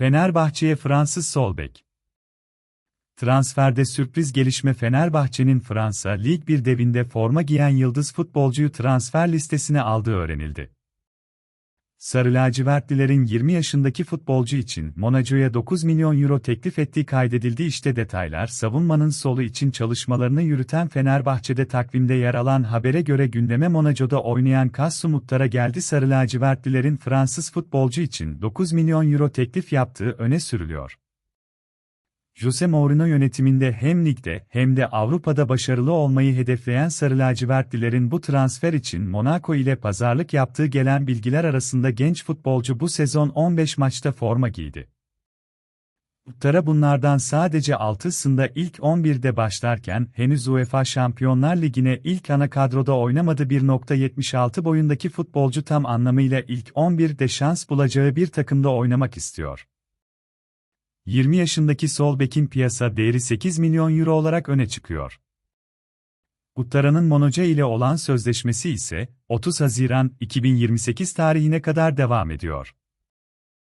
Fenerbahçe'ye Fransız sol bek. Transferde sürpriz gelişme Fenerbahçe'nin Fransa Lig 1 devinde forma giyen yıldız futbolcuyu transfer listesine aldığı öğrenildi. Sarı lacivertlilerin 20 yaşındaki futbolcu için Monaco'ya 9 milyon euro teklif ettiği kaydedildi işte detaylar savunmanın solu için çalışmalarını yürüten Fenerbahçe'de takvimde yer alan habere göre gündeme Monaco'da oynayan Kassu Muttar'a geldi Sarı lacivertlilerin Fransız futbolcu için 9 milyon euro teklif yaptığı öne sürülüyor. Jose Mourinho yönetiminde hem ligde hem de Avrupa'da başarılı olmayı hedefleyen Sarı lacivertlilerin bu transfer için Monaco ile pazarlık yaptığı gelen bilgiler arasında genç futbolcu bu sezon 15 maçta forma giydi. Uttara bunlardan sadece 6'sında ilk 11'de başlarken henüz UEFA Şampiyonlar Ligi'ne ilk ana kadroda oynamadı 1.76 boyundaki futbolcu tam anlamıyla ilk 11'de şans bulacağı bir takımda oynamak istiyor. 20 yaşındaki sol bekin piyasa değeri 8 milyon euro olarak öne çıkıyor. Uttara'nın Monoca ile olan sözleşmesi ise 30 Haziran 2028 tarihine kadar devam ediyor.